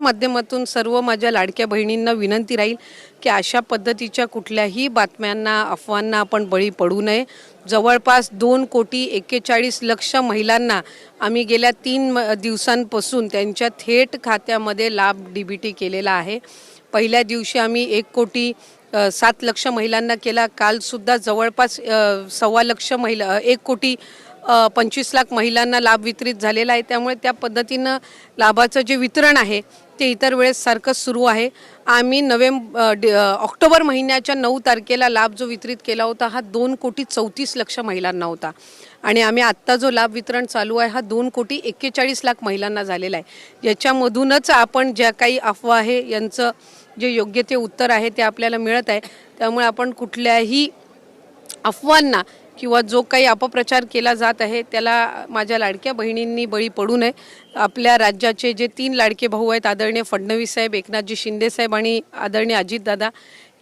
माध्यमातून सर्व माझ्या लाडक्या बहिणींना विनंती राहील की अशा पद्धतीच्या कुठल्याही बातम्यांना अफवांना आपण बळी पडू नये. जवळपास दोन कोटी एक्केचाळीस लक्ष महिलांना आम्ही गेल्या तीन म- दिवसांपासून त्यांच्या थेट खात्यामध्ये लाभ डी बी टी केलेला आहे. पहिल्या दिवशी आम्ही एक कोटी सात लक्ष महिलांना केला. कालसुद्धा जवळपास सव्वा लक्ष महिला एक कोटी पंचवीस लाख महिलांना लाभ वितरित झालेला आहे. त्यामुळे त्या पद्धतीनं लाभाचं जे वितरण आहे ते इतर वेळेस सारखंच सुरू आहे. आम्ही नोव्हेंबर ऑक्टोबर महिन्याच्या नऊ तारखेला लाभ जो वितरित केला होता हा दोन कोटी चौतीस लक्ष महिलांना होता. आणि आम्ही आत्ता जो लाभ वितरण चालू आहे हा दोन कोटी एक्केचाळीस लाख महिलांना झालेला आहे. याच्यामधूनच आपण ज्या काही अफवा आहे यांचं जे योग्य ते उत्तर आहे ते आपल्याला मिळत आहे. त्यामुळे आपण कुठल्याही अफवांना किंवा जो काही अपप्रचार केला जात आहे त्याला माझ्या लाडक्या बहिणींनी बळी पडू नये. आपल्या राज्याचे जे तीन लाडके भाऊ आहेत आदरणीय फडणवीस साहेब एकनाथजी शिंदे साहेब आणि आदरणीय अजितदादा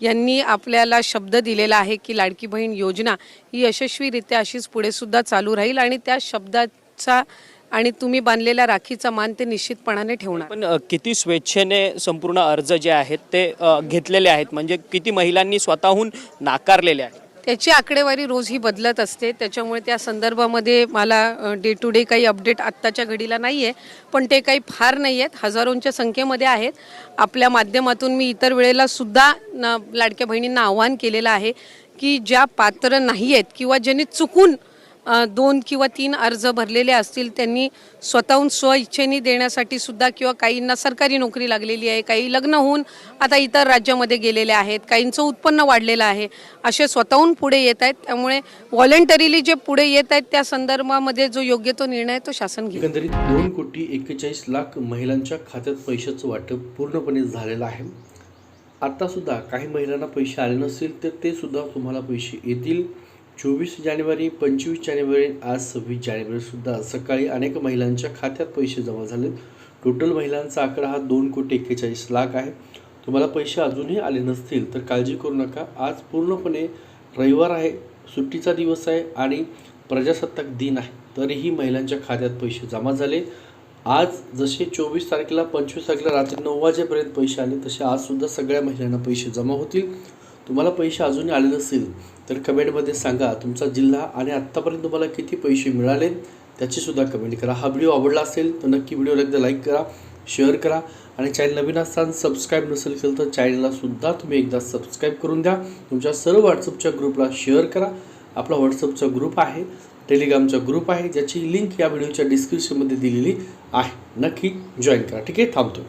यांनी आपल्याला शब्द दिलेला आहे की लाडकी बहीण योजना ही यशस्वीरित्या अशीच पुढेसुद्धा चालू राहील आणि त्या शब्दाचा आणि तुम्ही बांधलेल्या राखीचा मान ते निश्चितपणाने ठेवणार. पण किती स्वेच्छेने संपूर्ण अर्ज जे आहेत ते घेतलेले आहेत. म्हणजे किती महिलांनी स्वतःहून नाकारलेले आहेत? त्याची आकडेवारी रोज ही बदलत असते. त्याच्यामुळे त्या संदर्भामध्ये मला डे टू डे काही अपडेट आत्ताच्या घडीला नाही आहे पण ते काही फार नाही आहेत हजारोंच्या संख्येमध्ये आहेत. आपल्या माध्यमातून मी इतर वेळेला सुद्धा न लाडक्या बहिणींना आव्हान केलेलं आहे की ज्या पात्र नाही आहेत किंवा ज्यांनी चुकून दोन किंवा तीन अर्ज भरलेले असतील त्यांनी स्वतःहून स्वइच्छेने देण्यासाठी सुद्धा किंवा काहींना सरकारी नोकरी लागलेली आहे काही लग्न होऊन आता इतर राज्यामध्ये गेलेले आहेत काहींचं उत्पन्न वाढलेलं आहे असे स्वतःहून पुढे येत आहेत. त्यामुळे व्हॉलेंटरीली जे पुढे येत आहेत त्या संदर्भामध्ये जो योग्य तो निर्णय आहे तो शासन घेईल. एकंदरीत दोन कोटी एक्केचाळीस लाख महिलांच्या खात्यात पैशाचं वाटप पूर्णपणे झालेलं आहे. आत्तासुद्धा काही महिलांना पैसे आले नसतील तर ते सुद्धा तुम्हाला पैसे येतील. चोवीस जानेवारी पंचवीस जानेवारी आज सव्वीस जानेवारीसुद्धा सकाळी अनेक महिलांच्या खात्यात पैसे जमा झाले. टोटल महिलांचा आकडा हा दोन कोटी एक्केचाळीस लाख आहे. तुम्हाला पैसे अजूनही आले नसतील तर काळजी करू नका. आज पूर्णपणे रविवार आहे सुट्टीचा दिवस आहे आणि प्रजासत्ताक दिन आहे. तरीही महिलांच्या खात्यात पैसे जमा झाले. आज जसे चोवीस तारखेला पंचवीस तारखेला रात्री नऊ वाजेपर्यंत पैसे आले तसे आजसुद्धा सगळ्या महिलांना पैसे जमा होतील. तुम्हाला पैसे अजूनही आले नसतील तर कमेंटमध्ये सांगा. तुमचा जिल्हा आणि आत्तापर्यंत तुम्हाला किती पैसे मिळाले त्याचीसुद्धा कमेंट करा. हा व्हिडिओ आवडला असेल तर नक्की व्हिडिओला एकदा लाईक करा शेअर करा. आणि चॅनल नवीन असताना सबस्क्राईब नसेल केलं तर चॅनललासुद्धा तुम्ही एकदा सबस्क्राईब करून द्या. तुमच्या सर्व व्हॉट्सअपच्या ग्रुपला शेअर करा. आपला व्हॉट्सअपचा ग्रुप आहे टेलिग्रामचा ग्रुप आहे ज्याची लिंक या व्हिडिओच्या डिस्क्रिप्शनमध्ये दिलेली आहे. नक्की जॉईन करा. ठीक आहे थांबतो.